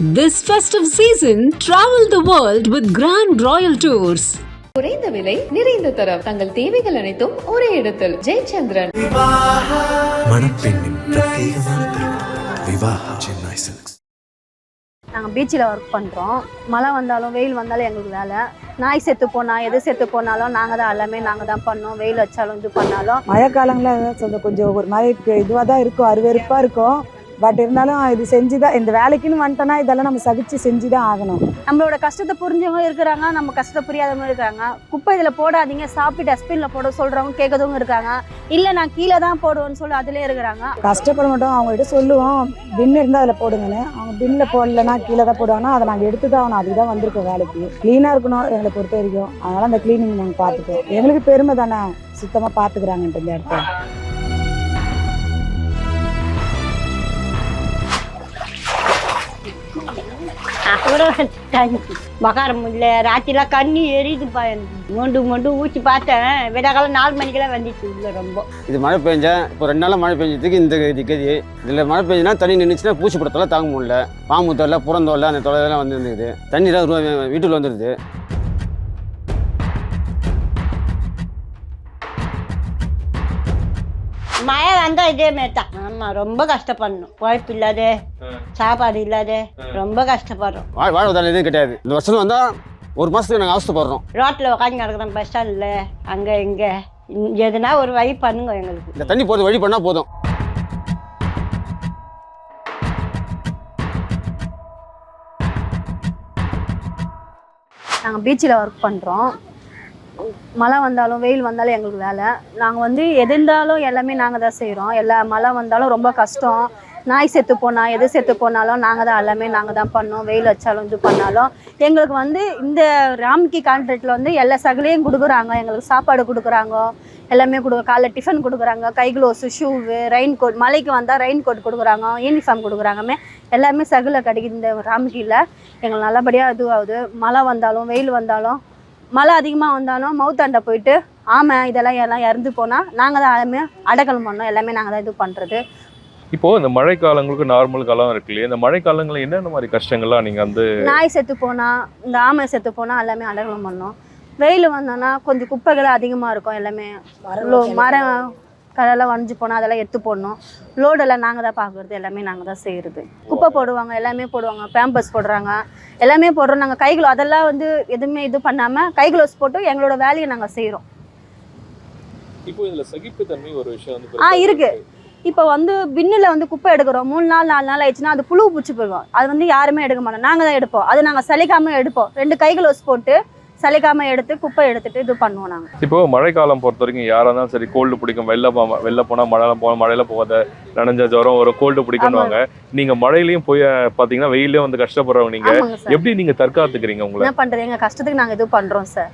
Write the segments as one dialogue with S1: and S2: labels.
S1: This festive season, travel the world with Grand Royal Tours.
S2: குறைந்த விலை நிறைந்த தரம். தங்கள் தேவைகள் அனைத்தும் ஒரே இடத்தில். ஜெயச்சந்திரன்.
S3: மணப்பெண்ணின் பிரத்யேகமான திருமணம். விவாஹா சென்னை சில்க்ஸ்.
S4: நாங்கள் பீச்சில் ஒர்க் பண்ணுறோம் மழை வந்தாலும் வெயில் வந்தாலும் எங்களுக்கு வேலை. நாய் செத்து போனா எது செத்து போனாலும் நாங்கள் தான் எல்லாமே நாங்கள் தான் பண்ணோம். வெயில் வச்சாலும் இது பண்ணாலும்.
S5: மழை காலங்களில் கொஞ்சம் ஒரு மாதிரி இதுவாக தான் இருக்கும். அருவருப்பாக இருக்கும். பட் இருந்தாலும் இது செஞ்சு தான் இந்த வேலைக்குன்னு வந்துட்டோன்னா இதெல்லாம் நம்ம சகிச்சு செஞ்சு தான் ஆகணும்.
S4: நம்மளோட கஷ்டத்தை புரிஞ்சவங்க இருக்கிறாங்க நம்ம கஷ்டத்தை புரியாதவங்க இருக்காங்க குப்பை இதில் போடாதீங்க சாப்பிட்டு டஸ்ட்பினில் போட சொல்கிறவங்க கேட்கறவங்க இருக்காங்க. இல்லை நான் கீழே தான் போடுவேன்னு சொல்லி அதுலேயே இருக்கிறாங்க.
S5: கஷ்டப்பட மாட்டோம் அவங்ககிட்ட சொல்லுவோம் பின் இருந்தால் அதில் போடுங்கன்னு. அவங்க பின்னில் போடலன்னா கீழே தான் போடுவாங்கன்னா அதை நாங்கள் எடுத்து தான் ஆகணும். அதுக்கு தான் வந்திருக்கோம் வேலைக்கு. க்ளீனாக இருக்கணும் எங்களை பொறுத்த வரைக்கும். அதனால் அந்த க்ளீனிங் நாங்கள் பார்த்துப்போம் எங்களுக்கு பெருமை தானே சுத்தமாக பார்த்துக்குறாங்கன்ட்டு இந்த இடத்த
S6: அப்புறம் தண்ணி மகார முடியல ராத்திரிலாம் கண்ணி எரியுதுப்பா எனக்கு. மொண்டு மொண்டு ஊற்றி பார்த்தேன். விடாக்காலம் நாலு மணிக்கெல்லாம் வந்துச்சு உள்ள ரொம்ப.
S7: இது மழை பெஞ்சேன் இப்போ ரெண்டு நாளாக மழை பெஞ்சதுக்கு இந்த இது கதி. இதில் மழை பெஞ்சுனா தண்ணி நின்றுச்சுன்னா பூச்சி படத்தெல்லாம் தாங்க முடியல. பாம்பு தொல்லை புறந்தோல்லை அந்த தொலைலாம் வந்துருந்துது இருந்துக்குது தண்ணிலாம் ரூ வீட்டுக்குள்ள வந்துடுது
S6: மழை வந்தால் இதே மாரி தான் ஆமாம் ரொம்ப கஷ்டப்படணும். உழைப்பு இல்லாத சாப்பாடு இல்லாத ரொம்ப கஷ்டப்படுறோம்.
S7: வாழ் வாழ்வதால் எதுவும் கிடையாது. இந்த வருஷம் வந்தால் ஒரு மாதத்துக்கு நாங்கள் அவஸ்தைப்படுறோம்
S6: ரோட்டில் உட்காந்து கிடக்குறோம் பஸ் ஸ்டாண்டில் அங்கே இங்கே. எதுனா ஒரு வழி பண்ணுங்க எங்களுக்கு.
S7: இந்த தண்ணி போகிறது வழி பண்ணால் போதும்.
S4: நாங்கள் பீச்சில் ஒர்க் பண்ணுறோம் மழை வந்தாலும் வெயில் வந்தாலும் எங்களுக்கு வேலை. நாங்கள் வந்து எது இருந்தாலும் எல்லாமே நாங்கள் தான் செய்கிறோம் எல்லா மழை வந்தாலும் ரொம்ப கஷ்டம். நாய் செத்து போனால் எது செத்து போனாலும் நாங்கள் தான் எல்லாமே நாங்கள் தான் பண்ணோம். வெயில் வச்சாலும் இது பண்ணாலும். எங்களுக்கு வந்து இந்த ராம்கி கான்ட்ராக்டில் வந்து எல்லா சகலையும் கொடுக்குறாங்க. எங்களுக்கு சாப்பாடு கொடுக்குறாங்க. எல்லாமே கொடு காலைல டிஃபன் கொடுக்குறாங்க. கை க்ளோஸு ஷூவு ரெயின் கோட் மழைக்கு வந்தால் ரெயின் கோட் கொடுக்குறாங்க. யூனிஃபார்ம் கொடுக்குறாங்கமே எல்லாமே சகுல கிடைக்குது இந்த ராம்கியில் எங்களுக்கு நல்லபடியாக இதுவாகுது. மழை வந்தாலும் வெயில் வந்தாலும் மழை அதிகமாக வந்தாலும் மவுத்தாண்டை போயிட்டு ஆமை இதெல்லாம் எல்லாம் இறந்து போனால் நாங்கள் தான் எல்லாமே அடக்கல் பண்ணோம் எல்லாமே நாங்கள் தான் இது பண்ணுறது
S8: இப்போ இந்த மழை காலங்களுக்கு நார்மல் காலம் இருக்கு இல்லையா இந்த மழை காலங்களில் என்னென்ன மாதிரி கஷ்டங்கள்லாம் நீங்க வந்து
S4: நாய் செத்து போனால் இந்த ஆமை செத்து போனால் எல்லாமே அடக்கலம் பண்ணோம். வெயில் வந்தோன்னா கொஞ்சம் குப்பைகள் அதிகமாக இருக்கும் எல்லாமே மரம் கடலாம் வளைஞ்சு போனால் அதெல்லாம் எடுத்து போடணும். லோடெல்லாம் நாங்கள் தான் பார்க்குறது எல்லாமே நாங்கள் தான் செய்கிறது குப்பை போடுவாங்க எல்லாமே போடுவாங்க பேம்பர்ஸ் போடுறாங்க எல்லாமே போடுறோம். நாங்கள் கைகளோ அதெல்லாம் வந்து எதுவுமே இது பண்ணாமல் கைகளோஸ் போட்டு எங்களோட வேலையை நாங்கள் செய்கிறோம்
S8: இப்போ இதுல சகிப்புத்தன்மை ஒரு விஷயம் வந்து
S4: ஆ இருக்கு. இப்போ வந்து பின்னில் வந்து குப்பை எடுக்கிறோம். மூணு நாள் நாலு நாள் ஆயிடுச்சுன்னா அது புழு பூச்சி போயிடும். அது வந்து யாருமே எடுக்க மாட்டோம். நாங்கள் தான் எடுப்போம். அது நாங்கள் சலிக்காம எடுப்போம். ரெண்டு கைகளோஸ் போட்டு சலிக்காம எடுத்து குப்பை எடுத்துட்டு இது பண்ணுவோம் நாங்கள்
S8: இப்போ மழை காலம் பொறுத்த வரைக்கும் யாரா இருந்தாலும் சரி கோல்டு பிடிக்கும். வெளில போ வெளில போனா மழையில போனா மழையில போகாத நனைஞ்ச ஜுரம் ஒரு கோல்டு பிடிக்கணுவாங்க நீங்க மழையிலயும் போய் பாத்தீங்கன்னா வெயிலையும் வந்து கஷ்டப்படுறவங்க நீங்க. எப்படி நீங்க தற்காத்துக்கிறீங்க உங்களை?
S4: என்ன பண்றது? எங்க கஷ்டத்துக்கு நாங்கள் இது பண்றோம் சார்.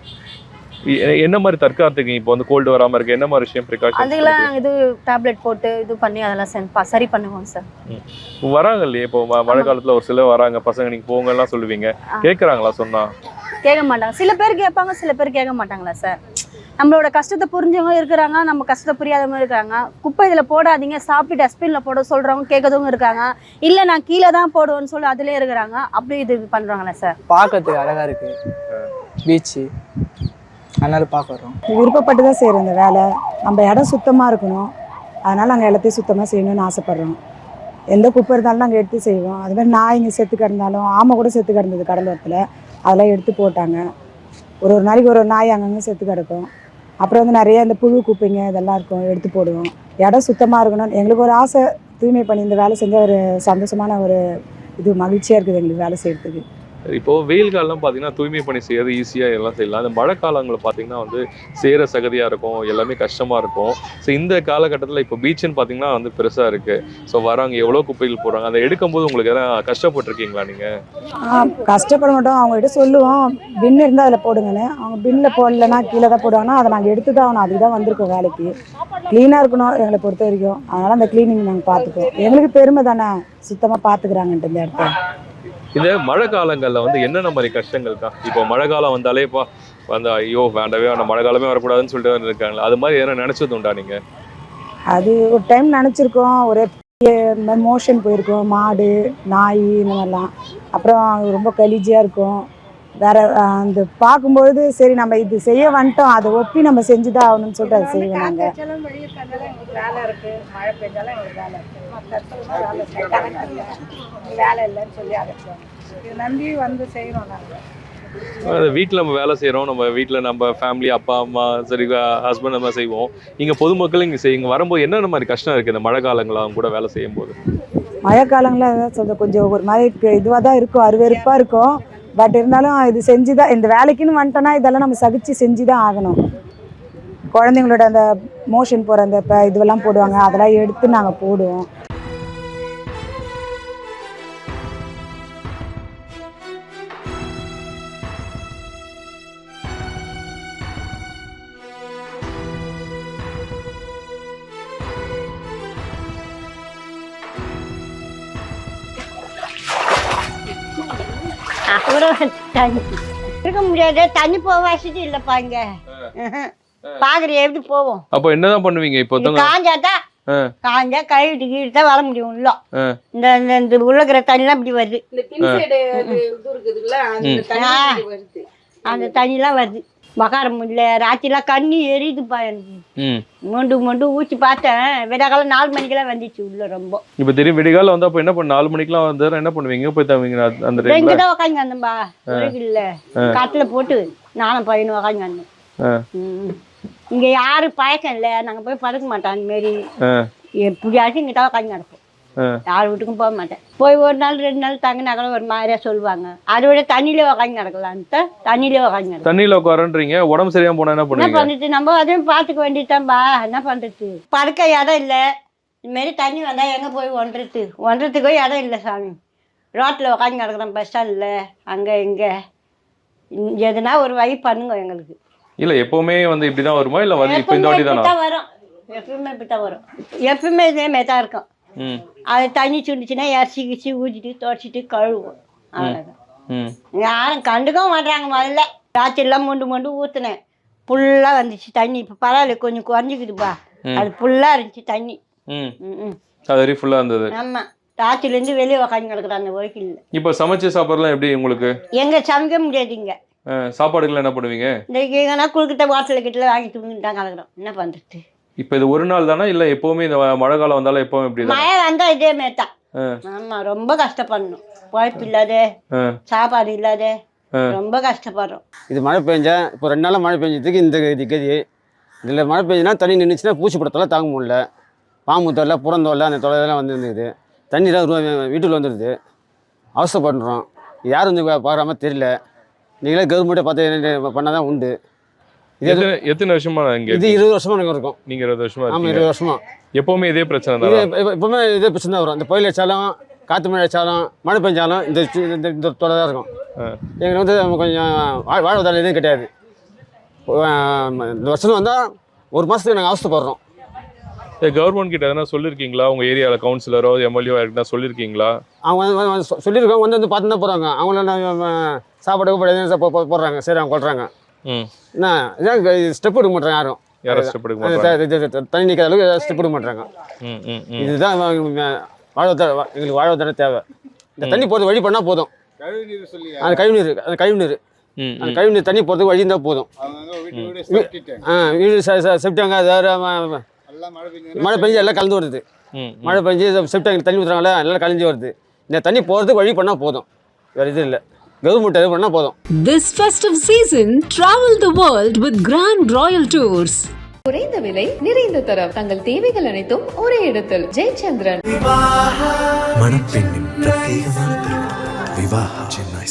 S8: என்ன மாதிரி தற்காத்துக்கீங்க இப்போ வந்து கோல்டு வராம இருக்கு? என்ன மாதிரி விஷயம்
S4: அதுக்கெல்லாம்
S8: ப்ரிகாஷன்
S4: நாங்கள் இது டேப்லெட் போட்டு இது பண்ணி அதெல்லாம் சரி பண்ணுவோம் சார்.
S8: வராங்க இல்லையா? இப்போ மழை காலத்துல ஒரு சிலர் வராங்க. பசங்க நீங்க போங்க எல்லாம் சொல்லுவீங்க. கேக்குறாங்களா? சொன்னா.
S4: கேட்க மாட்டாங்க. சில பேர் கேட்பாங்க சில பேர் கேட்க மாட்டாங்களா சார் நம்மளோட கஷ்டத்தை புரிஞ்சவங்க இருக்கிறாங்க நம்ம கஷ்டத்தை புரியாதவங்க இருக்காங்க குப்பை இதில் போடாதீங்க சாப்பிட்டு டஸ்ட்பினில் போட சொல்கிறவங்க கேட்கறவங்க இருக்காங்க. இல்லை நான் கீழே தான் போடுவேன்னு சொல்லி அதுலேயே இருக்கிறாங்க. அப்படி இது பண்ணுறாங்களா சார்
S9: பார்க்கறதுக்கு அழகா இருக்கு. பீச்சு அதனால பார்க்க
S5: விருப்பப்பட்டு தான் செய்கிறோம் இந்த வேலை. நம்ம இடம் சுத்தமாக இருக்கணும். அதனால் நாங்கள் எல்லாத்தையும் சுத்தமாக செய்யணும்னு ஆசைப்பட்றோம். எந்த குப்பை இருந்தாலும் நாங்கள் எடுத்து செய்வோம். அது மாதிரி நாய்ங்க செத்து கிடந்தாலும் ஆமை கூட செத்து கிடந்தது கடலோரத்தில். அதெல்லாம் எடுத்து போட்டாங்க. ஒரு ஒரு நாளைக்கு ஒரு ஒரு நாய் அங்கங்கே செத்து கிடக்கும். அப்புறம் வந்து நிறைய இந்த புழு குப்பைங்க இதெல்லாம் இருக்கும் எடுத்து போடுவோம். இடம் சுத்தமாக இருக்கணும் எங்களுக்கு ஒரு ஆசை. தூய்மை பண்ணி இந்த வேலை செஞ்சால் ஒரு சந்தோஷமான ஒரு இது மகிழ்ச்சியாக இருக்குது எங்களுக்கு வேலை செய்கிறதுக்கு
S8: இப்போ வெயில் காலம் பார்த்தீங்கன்னா தூய்மை பணி செய்யறது ஈஸியாக எல்லாம் செய்யலாம். அந்த மழை காலங்களில் பார்த்தீங்கன்னா வந்து சேர சகதியாக இருக்கும் எல்லாமே கஷ்டமாக இருக்கும். ஸோ இந்த காலகட்டத்தில் இப்போ பீச்சுன்னு பார்த்தீங்கன்னா வந்து பெருசாக இருக்குது ஸோ வராங்க எவ்வளோ குப்பைகள் போடுறாங்க அதை எடுக்கும்போது உங்களுக்கு எதாவது கஷ்டப்பட்டிருக்கீங்களா நீங்கள்
S5: கஷ்டப்பட மாட்டோம். அவங்ககிட்ட சொல்லுவோம். பின் இருந்தால் அதில் போடுங்கன்னு. அவங்க பின்னில் போடலன்னா கீழே தான் போடுவாங்கன்னா அதை நாங்கள் எடுத்து தான் ஆகணும். அதுக்கு தான் வந்திருக்கோம் வேலைக்கு. க்ளீனாக இருக்கணும் எங்களை பொறுத்த வரைக்கும். அதனால் அந்த க்ளீனிங் நாங்கள் பார்த்துப்போம் எங்களுக்கு பெருமை தானே. சுத்தமாக பார்த்துக்குறாங்கன்ட்டு இந்த இடத்த
S8: இந்த மழை காலங்களில் வந்து என்னென்ன மாதிரி கஷ்டங்கள் தான் இப்போ மழை காலம் வந்தாலே இப்போ வந்து ஐயோ வேண்டவே வேண்டாம் மழை காலமே வரக்கூடாதுன்னு சொல்லிட்டு இருக்காங்களா. அது மாதிரி எதனா நினைச்சது உண்டா நீங்கள்
S5: அது ஒரு டைம் நினச்சிருக்கோம். ஒரே இந்த மாதிரி மோஷன் போயிருக்கோம். மாடு நாய் இந்த மாதிரிலாம். அப்புறம் ரொம்ப கலீஜியாக இருக்கும். வேற அந்த பார்க்கும்பொழுது சரி நம்ம இது செய்ய வந்துட்டோம் அதை ஒப்பி நம்ம செஞ்சு தான் ஆகணும்னு சொல்லிட்டு அதை செய்வோம் நாங்கள் வேலை இருக்கு. மழை பெஞ்சாலும் எங்களுக்கு வேலை இருக்கு. வேலை இல்லைன்னு சொல்லி அடைச்சோம் இது நம்பி வந்து செய்கிறோம் நாங்கள்
S8: வீட்டில் நம்ம வேலை செய்கிறோம் நம்ம வீட்டில் நம்ம ஃபேமிலி அப்பா அம்மா சரி ஹஸ்பண்ட் நம்ம செய்வோம். இங்கே பொதுமக்கள் இங்கே செய் இங்கே வரும்போது என்னென்ன மாதிரி கஷ்டம் இருக்குது இந்த மழை காலங்களில் அவங்க கூட வேலை செய்யும் போது
S5: மழை காலங்களில் அதான் சொல்கிறேன் கொஞ்சம் ஒரு மாதிரி இதுவாக தான் இருக்கும். அருவெருப்பாக இருக்கும். பட் இருந்தாலும் இது செஞ்சு தான் இந்த வேலைக்குன்னு வந்துட்டோன்னா இதெல்லாம் நம்ம சகிச்சு செஞ்சு தான் ஆகணும். குழந்தைங்களோட அந்த மோஷன் போகிற அந்த இப்போ இதுவெல்லாம் போடுவாங்க அதெல்லாம் எடுத்து நாங்கள் போடுவோம்.
S6: அப்புறம் தண்ணி இருக்க முடியாது தண்ணி போக வசதி இல்லைப்பா இங்க. பாக்குற எப்படி போவோம்.
S8: அப்போ என்னதான் பண்ணுவீங்க இப்போ?
S6: காஞ்சாதான். காஞ்சா கழுவிட்டு கீழே தான் வர முடியும் உள்ள. இந்த இந்த இந்த உள்ளக்கிற தண்ணிலாம் இப்படி வருது. ஆ. அந்த தண்ணிலாம் வருது. மகார முடியல ராத்திரிலாம் கண்ணி எரியுதுப்பா எனக்கு. மொண்டு மொண்டு ஊற்றி பார்த்தேன். விடாக்காலம் நாலு மணிக்கெல்லாம் வந்துச்சு உள்ள ரொம்ப.
S8: இப்போ திரும்பி விடிகால வந்து அப்போ என்ன பண்ண நாலு மணிக்கெல்லாம் வந்து என்ன பண்ணுவீங்க? போய் தவீங்க அந்த
S6: இங்கே தான் உக்காந்து வந்தேன்பா. இல்லை. கட்டில் போட்டு நானும் பையனும் உக்காந்து வந்தேன். இங்க யாரு பழக்கம் இல்லை. நாங்க போய் படுக்க மாட்டோம் அந்த மாரி. எப்படியாச்சும் இங்கே தான் உட்காந்து நடப்போம். யார் வீட்டுக்கும் போக மாட்டேன். போய் ஒரு நாள் ரெண்டு நாள் தங்கினா கூட ஒரு மாதிரியா சொல்லுவாங்க. அதை விட தண்ணியிலே உட்காந்து நடக்கலான்ட்டு தண்ணியிலே நடக்கும்
S8: தண்ணியில் உட்காரன்றீங்க உடம்பு சரியாம போனா என்ன
S6: பண்ணுறது நம்ம அதையும் பார்த்துக்க வேண்டியதான்பா என்ன பண்ணுறது படுக்க இடம் இல்லை. இதுமாரி தண்ணி வந்தால் எங்கே போய் ஒன்றது ஒன்றதுக்கோ இடம் இல்லை சாமி. ரோட்டில் உட்காந்து கிடக்குறோம் பஸ் ஸ்டாண்டில். அங்கே இங்கே. எதுனா ஒரு வழி பண்ணுங்க எங்களுக்கு.
S8: இல்ல எப்பவுமே வந்து இப்படிதான் வருமா? இல்ல வந்து இப்போ இந்த வாட்டி தானா
S6: எப்பவுமே இப்படி தான் வரும். எப்பவுமே இதே மாதிரி தான் இருக்கும். அது தண்ணி சுண்டுச்சுன்னா இறச்சி கிச்சி ஊற்றிட்டு துடைச்சிட்டு கழுவுவோம். அவ்வளோதான் யாரும் கண்டுக்கவும் மாட்றாங்க முதல்ல. ராத்திரிலாம் மொண்டு மொண்டு ஊற்றுனேன் ஃபுல்லாக வந்துச்சு தண்ணி. இப்போ பரவாயில்ல கொஞ்சம் குறைஞ்சிக்குதுப்பா. அது ஃபுல்லாக இருந்துச்சு தண்ணி.
S8: அது வரையும் ஃபுல்லா இருந்தது.
S6: ஆமாம் ராத்திரிலேருந்து வெளியே உக்காந்து கிடக்குறாங்க அந்த ஒய்க்கில்
S8: இப்போ சமைச்சு சாப்பாடுலாம் எப்படி உங்களுக்கு?
S6: எங்கே சமைக்க முடியாது இங்கே.
S8: சாப்பாடுகள் என்ன பண்ணுவீங்க?
S6: இந்த எங்கன்னா குழுக்கிட்ட வாட்டல் கிட்ட வாங்கி துணிட்டு தான் கிடக்குறோம். என்ன பண்ணுறது
S8: இப்போ இது ஒரு நாள் தானா? இல்ல எப்பவுமே இந்த மழை காலம் வந்தாலும் எப்பவும் இப்படி தானா?
S6: மழை வந்தால் இதே மாரி தான். ஆமாம் ரொம்ப கஷ்டப்படணும். உழைப்பு இல்லாத. சாப்பாடு இல்லாத. ரொம்ப கஷ்டப்படுறோம்.
S7: இது மழை பெஞ்சா இப்போ ரெண்டு நாளாக மழை பெஞ்சதுக்கு இந்த கதி கதி. இதில் மழை பெஞ்சுனா தண்ணி நின்றுச்சுன்னா பூச்சி படத்தெல்லாம் தாங்க முடியல. பாம்பு தொல்லை புறந்தொல்லை அந்த தொல்லையெல்லாம் வந்து இருந்தது தண்ணிலாம் ரூ- வீட்டுக்குள்ள வந்துடுது அவசரப்படுறோம். யாரும் வந்து பார்க்குறாம தெரியல. நீங்களே கவர்மெண்ட்டை பார்த்து பண்ணால் தான் உண்டு. இது
S8: எத்தனை வருஷமா இங்க
S7: இது இருபது வருஷமா எனக்கு இருக்கும்.
S8: நீங்க இருபது வருஷமா
S7: ஆமாம் இருபது வருஷமா.
S8: எப்பவுமே இதே பிரச்சனை தானா.
S7: எப்ப- எப்பவுமே இதே பிரச்சனை தான் வரும். இந்த புயல் அடிச்சாலும் காற்று மழை அடிச்சாலும் மழை பெஞ்சாலும் இந்த இந்த இந்த தொலை தான் இருக்கும். எங்களுக்கு வந்து கொஞ்சம் வாழ் வாழ்வதால் எதுவும் கிடையாது. இந்த வருஷம் வந்தால் ஒரு மாதத்துக்கு நாங்கள் அவசரப்படுறோம்
S8: கவர்மெண்ட் கிட்ட எதனா சொல்லிருக்கீங்களா? உங்க ஏரியால கவுன்சிலரோ எம்எல்ஏ யாருக்கிட்ட சொல்லிருக்கீங்களா?
S7: அவங்க வந்து வந்து சொ- சொல்லியிருக்கோம் வந்து வந்து பார்த்து தான் போகிறாங்க அவங்கள சாப்பாடு போடுறாங்க. சரி அவங்க கொள்றாங்க.
S8: ம்
S7: என்ன இதான் ஸ்டெப் எடுக்க மாட்டாங்க யாரும். தண்ணி நிற்காத அளவுக்கு ஸ்டெப் எடுக்க மாட்டாங்க
S8: ம் ம் ம்.
S7: இதுதான் வாழ்வதார எங்களுக்கு வாழ்வதார தேவை. இந்த தண்ணி போகிறது வழி பண்ணால் போதும். அந்த கழிவுநீர் அந்த கழிவுநீர்.
S8: ம்
S7: அந்த கழிவுநீர் தண்ணி போகிறதுக்கு வழி இருந்தால் போதும். ஆ வீடு செப்டாங்க அதாவது மழை பெஞ்சு எல்லாம் கலந்து வருது.
S8: ம்
S7: மழை பெஞ்சு செப்டாங்க தண்ணி ஊற்றுறாங்களே எல்லாம் கலைஞ்சு வருது. இந்த தண்ணி போகிறதுக்கு வழி பண்ணால் போதும். வேறு இது இல்லை. கவர்மெண்ட் இது பண்ணால் போதும்.
S1: This festive season, travel the world with Grand Royal Tours.
S2: குறைந்த விலை நிறைந்த தரம். தங்கள் தேவைகள் அனைத்தும் ஒரே இடத்தில். ஜெயச்சந்திரன்.
S3: மணப்பெண்ணின் பிரத்யேகமான திருமணம். விவாஹா சென்னை